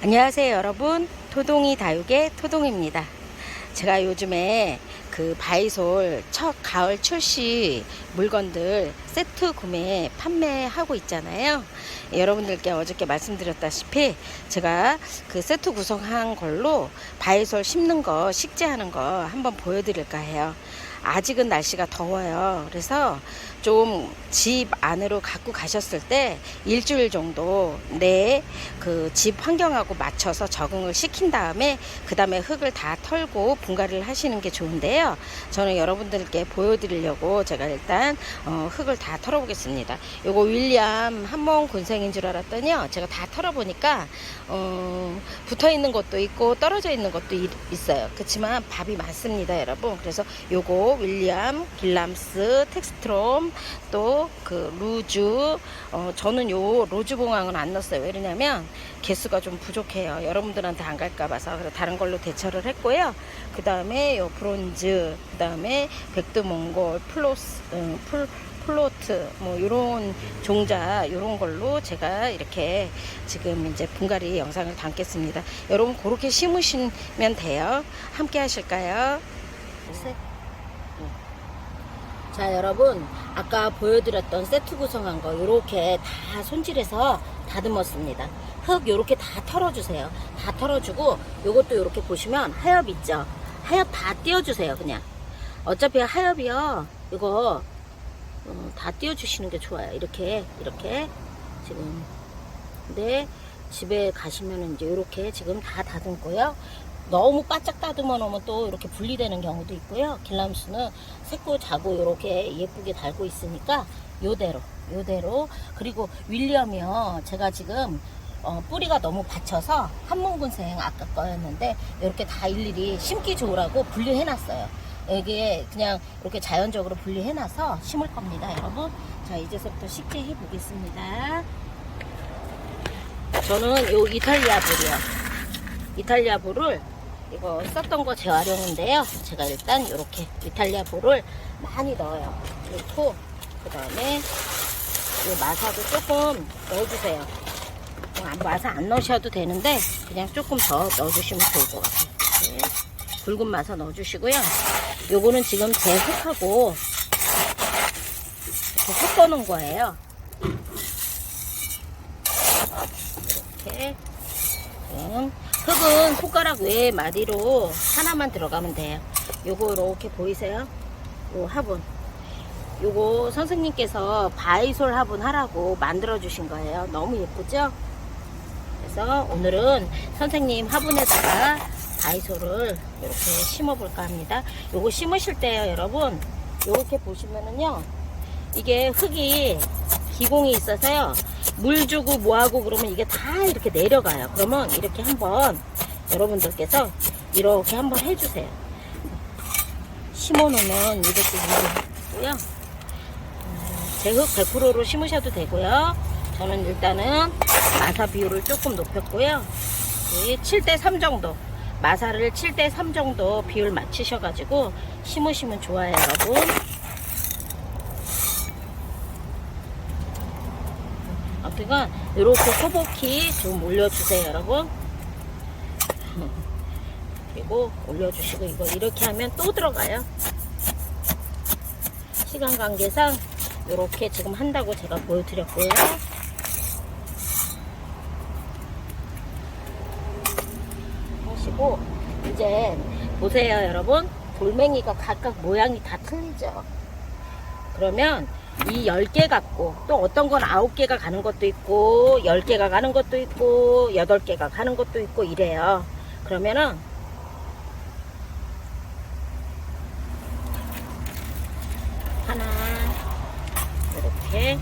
안녕하세요 여러분. 토동이 다육의 토동입니다. 제가 요즘에 그 바이솔 첫 가을 출시 물건들 세트 구매 판매하고 있잖아요. 여러분들께 어저께 말씀드렸다시피 제가 그 세트 구성한 걸로 바이솔 심는 거 식재하는 거 한번 보여드릴까 해요. 아직은 날씨가 더워요. 그래서 좀 집 안으로 갖고 가셨을 때 일주일 정도 내그집 환경하고 맞춰서 적응을 시킨 다음에 그 다음에 흙을 다 털고 분갈이를 하시는 게 좋은데요. 저는 여러분들께 보여드리려고 제가 일단 어, 흙을 다 털어보겠습니다. 요거 윌리엄 한몸 군생인 줄 알았더니요. 제가 다 털어보니까 어, 붙어 있는 것도 있고 떨어져 있는 것도 이- 있어요. 그렇지만 밥이 많습니다, 여러분. 그래서 요거 윌리엄, 길람스, 텍스트롬, 또 그 루즈, 어, 저는 요 로즈 봉황은 안 넣었어요. 왜냐면 개수가 좀 부족해요. 여러분들한테 안 갈까 봐서 그래서 다른 걸로 대처를 했고요. 그 다음에 요 브론즈, 그 다음에 백두 몽골, 플로스, 음, 풀, 플로트 뭐 요런 종자 요런 걸로 제가 이렇게 지금 이제 분갈이 영상을 담겠습니다. 여러분 그렇게 심으시면 돼요. 함께 하실까요? 셋. 자 여러분 아까 보여드렸던 세트 구성한 거 이렇게 다 손질해서 다듬었습니다. 흙 이렇게 다 털어주세요. 다 털어주고 요것도 이렇게 보시면 하엽 있죠? 하엽 다 띄워주세요 그냥. 어차피 하엽이요. 이거 어, 다 띄워주시는 게 좋아요. 이렇게 이렇게 지금. 근데 집에 가시면 이제 이렇게 지금 다 다듬고요 너무 바짝 다듬어 놓으면 또 이렇게 분리되는 경우도 있고요. 길람수는 새고 자고 이렇게 예쁘게 달고 있으니까 요대로 요대로 그리고 윌리엄이요. 제가 지금 어, 뿌리가 너무 받쳐서 한문군생 아까 거였는데 이렇게 다 일일이 심기 좋으라고 분리해 놨어요. 여기에 그냥 이렇게 자연적으로 분리해 놔서 심을 겁니다, 여러분. 자, 이제서부터 식재 해 보겠습니다. 저는 요 이탈리아 불이요. 이탈리아 볼을 이거 썼던 거 재활용인데요. 제가 일단 이렇게 이탈리아 볼을 많이 넣어요. 넣고 그 다음에 이 마사도 조금 넣어주세요. 그냥 마사 안 넣으셔도 되는데 그냥 조금 더 넣어주시면 좋을 것 같아요. 네. 굵은 마사 넣어주시고요. 요거는 지금 제 흙하고 이렇게 섞어놓은 거예요. 이렇게 음, 흙은 손가락 외에 마디로 하나만 들어가면 돼요. 요거 이렇게 보이세요? 요 화분. 요거 선생님께서 바이솔 화분 하라고 만들어 주신 거예요. 너무 예쁘죠? 그래서 오늘은 선생님 화분에다가 바이솔을 이렇게 심어 볼까 합니다. 요거 심으실 때요, 여러분. 요렇게 보시면은요. 이게 흙이 기공이 있어서요. 물 주고 뭐하고 그러면 이게 다 이렇게 내려가요. 그러면 이렇게 한번 여러분들께서 이렇게 한번 해주세요. 심어 놓으면 이것도 물이고요. 제흙 100%로 심으셔도 되고요. 저는 일단은 마사 비율을 조금 높였고요. 7대3 정도. 마사를 7대3 정도 비율 맞추셔가지고 심으시면 좋아요, 여러분. 아무튼 이렇게 소복히 좀 올려주세요 여러분. 그리고 올려주시고 이거 이렇게 하면 또 들어가요. 시간 관계상 이렇게 지금 한다고 제가 보여드렸고요. 하시고 이제 보세요 여러분. 돌멩이가 각각 모양이 다 틀리죠. 그러면 이 10개 갖고 또 어떤 건 9개가 가는 것도 있고 10개가 가는 것도 있고 8개가 가는 것도 있고 이래요. 그러면은 하나 이렇게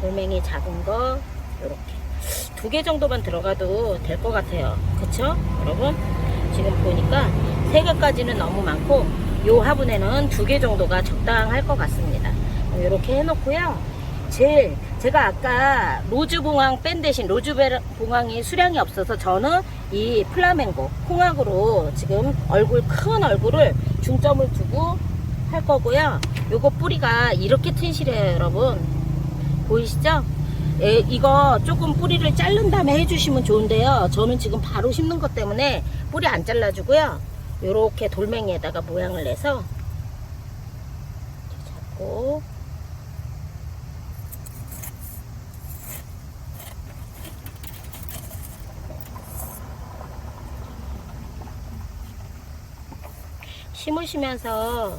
돌멩이 작은 거 이렇게 두 개 정도만 들어가도 될 것 같아요. 그쵸? 여러분? 지금 보니까 세 개까지는 너무 많고 요 화분에는 두 개 정도가 적당할 것 같습니다. 이렇게 해놓고요. 제일 제가 아까 로즈 봉황 뺀 대신 로즈 베- 봉황이 수량이 없어서 저는 이 플라멩고 홍학으로 지금 얼굴 큰 얼굴을 중점을 두고 할 거고요. 요거 뿌리가 이렇게 튼실해요, 여러분. 보이시죠? 예, 이거 조금 뿌리를 자른 다음에 해주시면 좋은데요. 저는 지금 바로 심는 것 때문에 뿌리 안 잘라주고요. 요렇게 돌멩이에다가 모양을 내서 잡고 심으시면서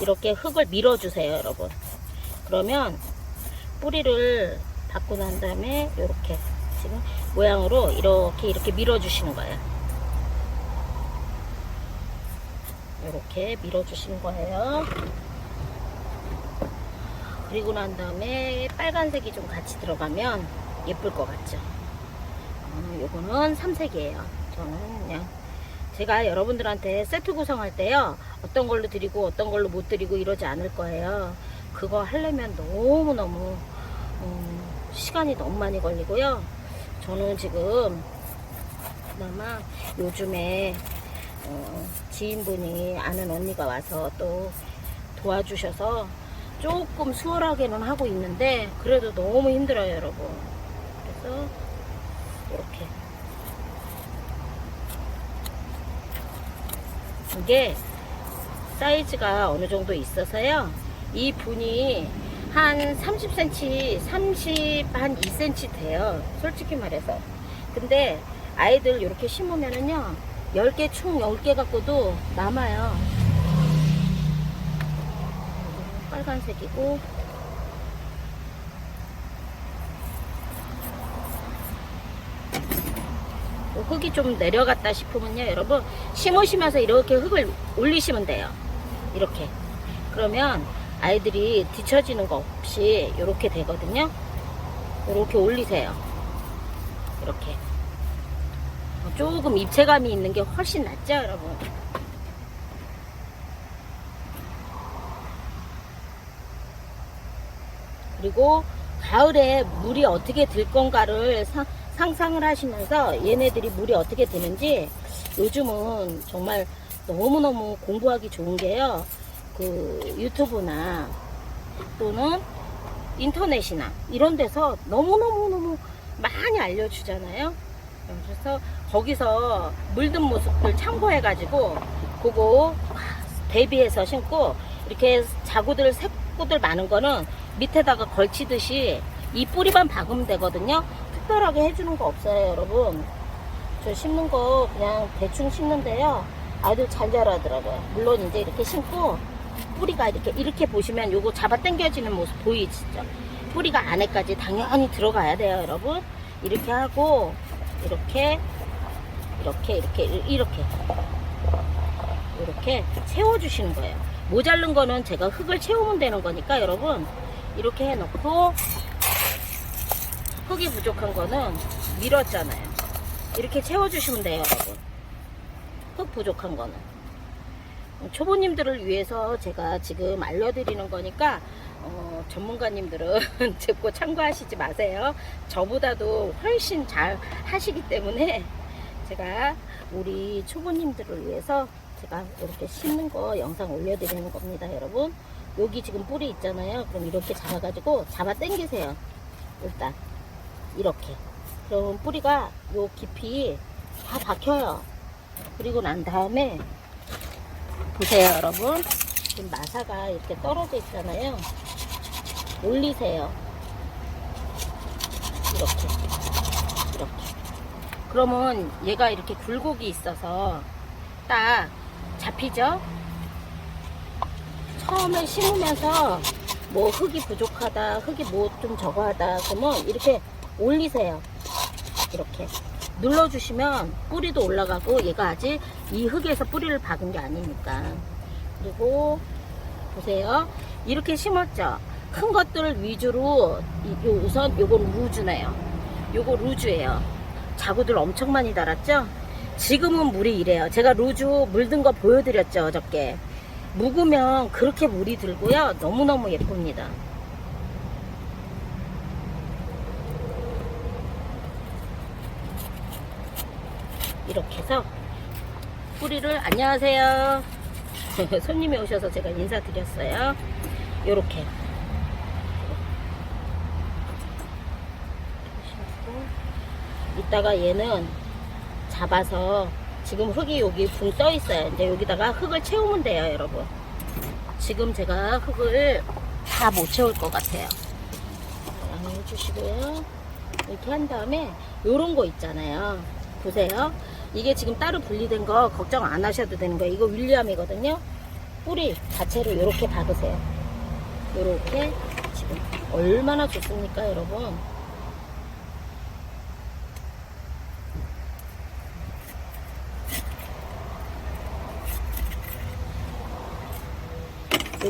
이렇게 흙을 밀어주세요, 여러분. 그러면 뿌리를 받고 난 다음에 이렇게 지금 모양으로 이렇게 이렇게 밀어주시는 거예요. 이렇게 밀어주시는 거예요. 그리고 난 다음에 빨간색이 좀 같이 들어가면 예쁠 것 같죠. 어, 요거는 삼색이에요. 저는 그냥 제가 여러분들한테 세트 구성할 때요. 어떤 걸로 드리고 어떤 걸로 못 드리고 이러지 않을 거예요. 그거 하려면 너무너무 음, 시간이 너무 많이 걸리고요. 저는 지금 그나마 요즘에 어, 지인분이 아는 언니가 와서 또 도와주셔서 조금 수월하게는 하고 있는데 그래도 너무 힘들어요 여러분 그래서 이렇게 이게 사이즈가 어느 정도 있어서요 이 분이 한 30cm, 30, 한 2cm 돼요. 솔직히 말해서. 근데 아이들 이렇게 심으면은요, 10개, 총 10개 갖고도 남아요. 빨간색이고, 흙이 좀 내려갔다 싶으면요, 여러분, 심으시면서 이렇게 흙을 올리시면 돼요. 이렇게. 그러면 아이들이 뒤처지는 거 없이 이렇게 되거든요. 이렇게 올리세요. 이렇게. 조금 입체감이 있는 게 훨씬 낫죠, 여러분? 그리고 가을에 물이 어떻게 들 건가를 사- 상상을 하시면서 얘네들이 물이 어떻게 드는지 요즘은 정말 너무너무 공부하기 좋은 게요. 그 유튜브나 또는 인터넷이나 이런 데서 너무너무너무 많이 알려주잖아요. 그래서 거기서 물든 모습들 참고해가지고 그거 대비해서 심고 이렇게 자구들 색구들 많은 거는 밑에다가 걸치듯이 이 뿌리만 박으면 되거든요. 특별하게 해주는 거 없어요, 여러분. 저 심는 거 그냥 대충 심는데요. 아이들 잘 자라더라고요. 물론 이제 이렇게 심고 뿌리가 이렇게 이렇게 보시면 요거 잡아 당겨지는 모습 보이시죠? 뿌리가 안에까지 당연히 들어가야 돼요, 여러분. 이렇게 하고 이렇게 이렇게 이렇게 이렇게 이렇게 채워주시는 거예요. 모자른 거는 제가 흙을 채우면 되는 거니까 여러분 이렇게 해놓고 흙이 부족한 거는 밀었잖아요. 이렇게 채워주시면 돼요, 여러분. 흙 부족한 거는. 초보님들을 위해서 제가 지금 알려드리는 거니까 어, 전문가님들은 듣고 참고하시지 마세요. 저보다도 훨씬 잘 하시기 때문에 제가 우리 초보님들을 위해서 제가 이렇게 심는 거 영상 올려드리는 겁니다, 여러분. 여기 지금 뿌리 있잖아요. 그럼 이렇게 잡아가지고 잡아 당기세요. 일단 이렇게. 그럼 뿌리가 요 깊이 다 박혀요. 그리고 난 다음에 보세요, 여러분. 지금 마사가 이렇게 떨어져 있잖아요. 올리세요. 이렇게. 이렇게. 그러면 얘가 이렇게 굴곡이 있어서 딱 잡히죠? 처음에 심으면서 뭐 흙이 부족하다, 흙이 뭐 좀 저거 하다, 그러면 이렇게 올리세요. 이렇게. 눌러주시면 뿌리도 올라가고 얘가 아직 이 흙에서 뿌리를 박은 게 아니니까. 그리고 보세요. 이렇게 심었죠? 큰 것들 위주로 우선 요건 루즈네요. 요거 루즈예요. 자구들 엄청 많이 달았죠? 지금은 물이 이래요. 제가 루즈 물든 거 보여드렸죠, 어저께. 묵으면 그렇게 물이 들고요. 너무너무 예쁩니다. 이렇게 해서 뿌리를 안녕하세요. 손님이 오셔서 제가 인사드렸어요. 요렇게 이따가 얘는 잡아서 지금 흙이 여기 붕 떠 있어요. 이제 여기다가 흙을 채우면 돼요, 여러분. 지금 제가 흙을 다 못 채울 것 같아요. 양해해 주시고요. 이렇게 한 다음에 요런 거 있잖아요. 보세요. 이게 지금 따로 분리된 거 걱정 안 하셔도 되는 거예요. 이거 윌리엄이거든요. 뿌리 자체로 이렇게 박으세요. 이렇게 지금 얼마나 좋습니까, 여러분?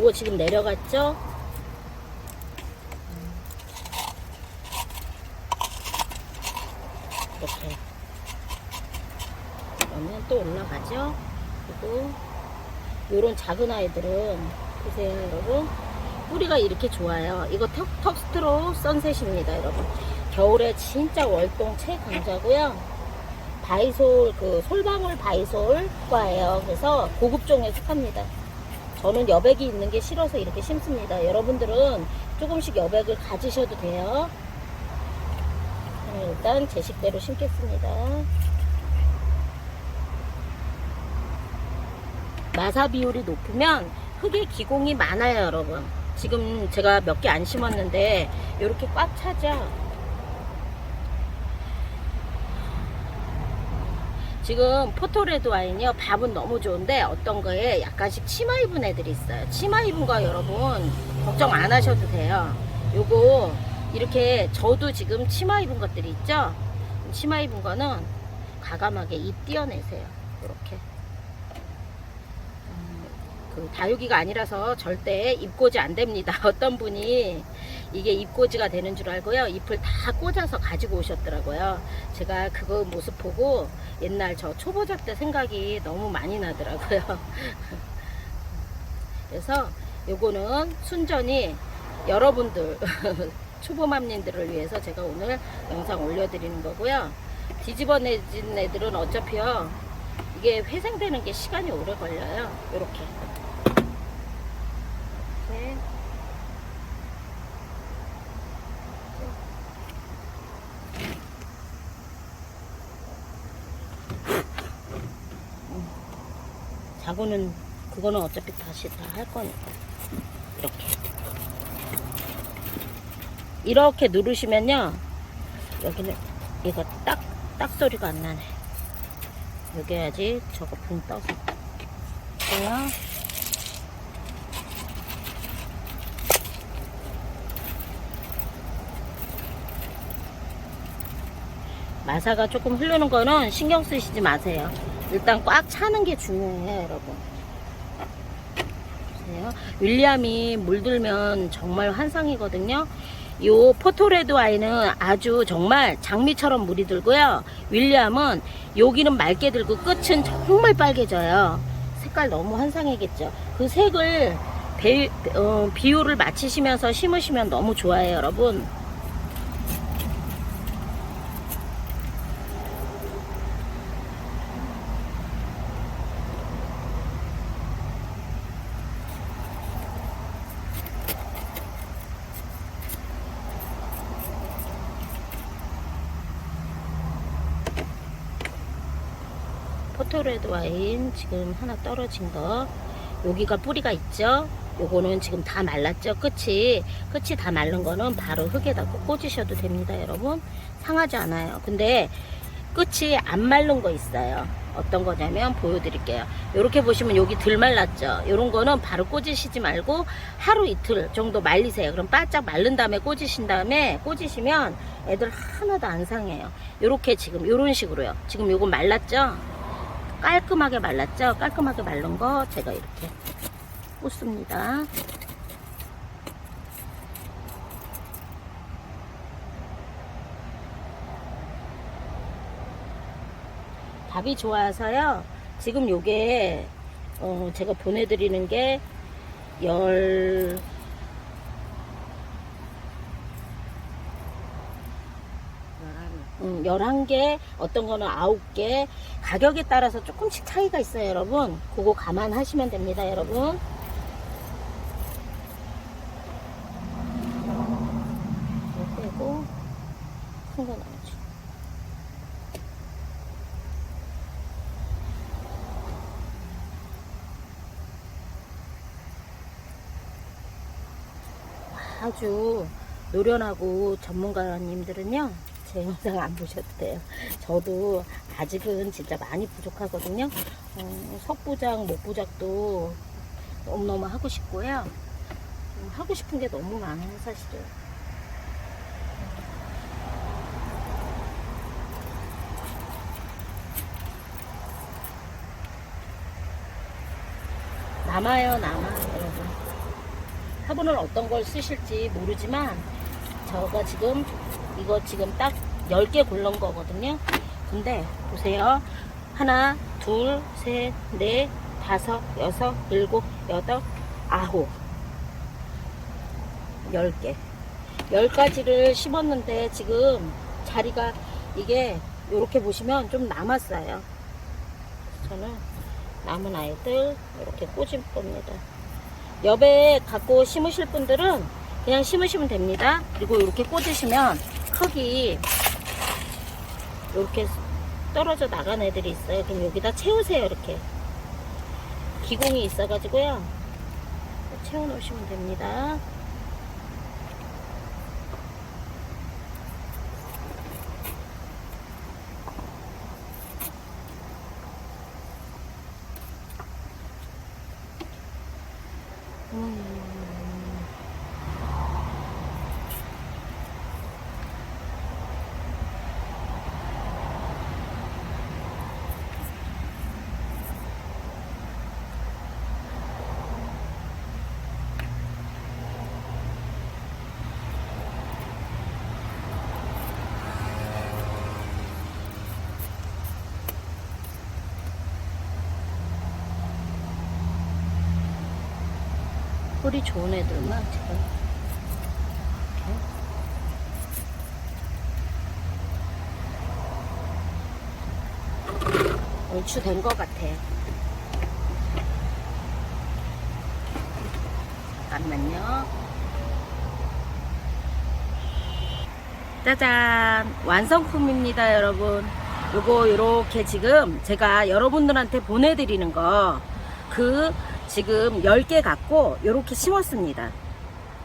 요거 지금 내려갔죠? 이렇게. 그러면 또 올라가죠? 그리고 요런 작은 아이들은 보세요 여러분. 뿌리가 이렇게 좋아요. 이거 턱, 턱스트로 선셋입니다 여러분. 겨울에 진짜 월동 최강자고요. 바이솔 그 솔방울 바이솔과예요. 그래서 고급종에 속합니다 저는 여백이 있는 게 싫어서 이렇게 심습니다 여러분들은 조금씩 여백을 가지셔도 돼요 저는 일단 제 식대로 심겠습니다 마사 비율이 높으면 흙의 기공이 많아요, 여러분. 지금 제가 몇 개 안 심었는데 이렇게 꽉 차죠. 지금 포토레드 와인이요. 밥은 너무 좋은데 어떤 거에 약간씩 치마 입은 애들이 있어요. 치마 입은 거 여러분 걱정 안 하셔도 돼요. 요거 이렇게 저도 지금 치마 입은 것들이 있죠. 치마 입은 거는 과감하게 입 띄어내세요. 이렇게. 그 다육이가 아니라서 절대 입꼬지 안 됩니다. 어떤 분이 이게 입꼬지가 되는 줄 알고요. 잎을 다 꽂아서 가지고 오셨더라고요. 제가 그거 모습 보고 옛날 저 초보자 때 생각이 너무 많이 나더라고요. 그래서 요거는 순전히 여러분들 초보맘님들을 위해서 제가 오늘 영상 올려드리는 거고요. 뒤집어내진 애들은 어차피요. 이게 회생되는 게 시간이 오래 걸려요. 이렇게. 자고는 그거는 어차피 다시 다 할 거니까. 이렇게. 이렇게 누르시면요 여기는 이거 딱 딱 소리가 안 나네. 여기 해야지 저거 붕 떠서. 그래요? 마사가 조금 흐르는 거는 신경 쓰시지 마세요. 일단 꽉 차는 게 중요해요, 여러분. 보세요. 윌리엄이 물들면 정말 환상이거든요. 요 포토레드 와인은 아주 정말 장미처럼 물이 들고요. 윌리엄은 여기는 맑게 들고 끝은 정말 빨개져요. 색깔 너무 환상이겠죠. 그 색을 배, 어, 비율을 맞추시면서 심으시면 너무 좋아요, 여러분. 포토레드 와인 지금 하나 떨어진 거. 여기가 뿌리가 있죠? 요거는 지금 다 말랐죠? 끝이 끝이 다 마른 거는 바로 흙에다 꼭 꽂으셔도 됩니다 여러분. 상하지 않아요. 근데 끝이 안 마른 거 있어요. 어떤 거냐면 보여드릴게요. 이렇게 보시면 여기 덜 말랐죠? 요런 거는 바로 꽂으시지 말고 하루 이틀 정도 말리세요. 그럼 바짝 마른 다음에 꽂으신 다음에 꽂으시면 애들 하나도 안 상해요. 요렇게 지금 요런 식으로요. 지금 요거 말랐죠 깔끔하게 말랐죠? 깔끔하게 말른 거 제가 이렇게 꽂습니다. 답이 좋아서요. 지금 요게 어 제가 보내드리는 게 열, 음, 11개, 어떤 거는 9개, 가격에 따라서 조금씩 차이가 있어요, 여러분. 그거 감안하시면 됩니다, 여러분. 빼고, 큰 거 넣어줘. 아주 노련하고 전문가님들은요, 제 영상 안 보셔도 돼요. 저도 아직은 진짜 많이 부족하거든요. 어, 석부작, 목부작도 너무너무 하고 싶고요. 음, 하고 싶은 게 너무 많아요, 사실은. 남아요, 남아, 여러분. 화분을 어떤 걸 쓰실지 모르지만, 저가 지금, 이거 지금 딱 10개 고른 거거든요. 근데, 보세요. 하나, 둘, 셋, 넷, 다섯, 여섯, 일곱, 여덟, 아홉. 10개. 10가지를 심었는데, 지금 자리가, 이게, 이렇게 보시면 좀 남았어요. 저는 남은 아이들 이렇게 꽂을 겁니다. 옆에 갖고 심으실 분들은 그냥 심으시면 됩니다. 그리고 이렇게 꽂으시면 흙이 이렇게 떨어져 나간 애들이 있어요. 그럼 여기다 채우세요. 이렇게 기공이 있어가지고요. 채워 놓으시면 됩니다. 음. 뿌리 좋은 애들만 제가 이렇게. 얼추 된 것 같아요. 잠깐만요. 짜잔. 완성품입니다 여러분. 요거 요렇게 지금 제가 여러분들한테 보내드리는 거. 그 지금 10개 갖고 요렇게 심었습니다.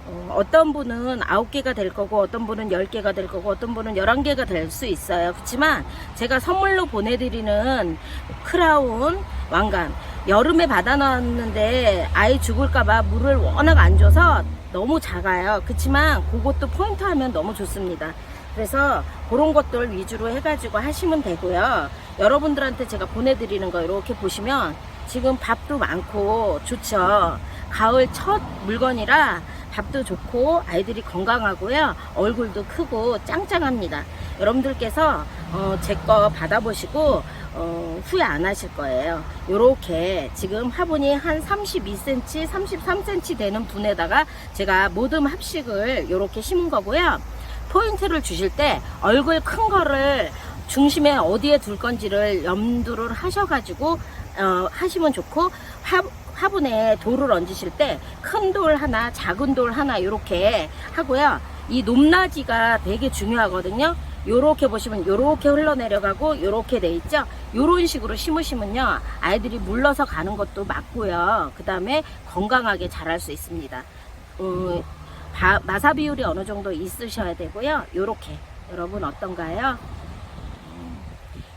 어, 떤 분은 9개가 될 거고 어떤 분은 10개가 될 거고 어떤 분은 11개가 될 수 있어요. 그렇지만 제가 선물로 보내드리는 크라운 왕관 여름에 받아놨는데 아이 죽을까봐 물을 워낙 안 줘서 너무 작아요. 그렇지만 그것도 포인트 하면 너무 좋습니다. 그래서 그런 것들 위주로 해가지고 하시면 되고요. 여러분들한테 제가 보내드리는 거 이렇게 보시면 지금 밥도 많고 좋죠. 가을 첫 물건이라 밥도 좋고 아이들이 건강하고요. 얼굴도 크고 짱짱합니다. 여러분들께서 어, 제거 받아보시고 어, 후회 안 하실 거예요. 요렇게 지금 화분이 한 32cm, 33cm 되는 분에다가 제가 모듬 합식을 요렇게 심은 거고요. 포인트를 주실 때 얼굴 큰 거를 중심에 어디에 둘 건지를 염두를 하셔가지고 어, 하시면 좋고 화, 화분에 돌을 얹으실 때 큰 돌 하나 작은 돌 하나 이렇게 하고요. 이 높낮이가 되게 중요하거든요. 요렇게 보시면 요렇게 흘러내려가고 요렇게 돼 있죠? 요런 식으로 심으시면요. 아이들이 물러서 가는 것도 맞고요. 그 다음에 건강하게 자랄 수 있습니다. 어, 바- 마사 비율이 어느 정도 있으셔야 되고요. 요렇게. 여러분 어떤가요?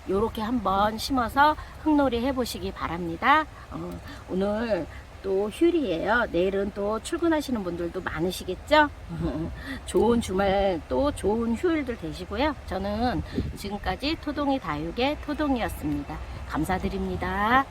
요렇게 한번 심어서 흙놀이 해보시기 바랍니다. 어, 오늘 또 휴일이에요. 내일은 또 출근하시는 분들도 많으시겠죠? 좋은 주말 또 좋은 휴일들 되시고요. 저는 지금까지 토동이 다육의 토동이었습니다. 감사드립니다.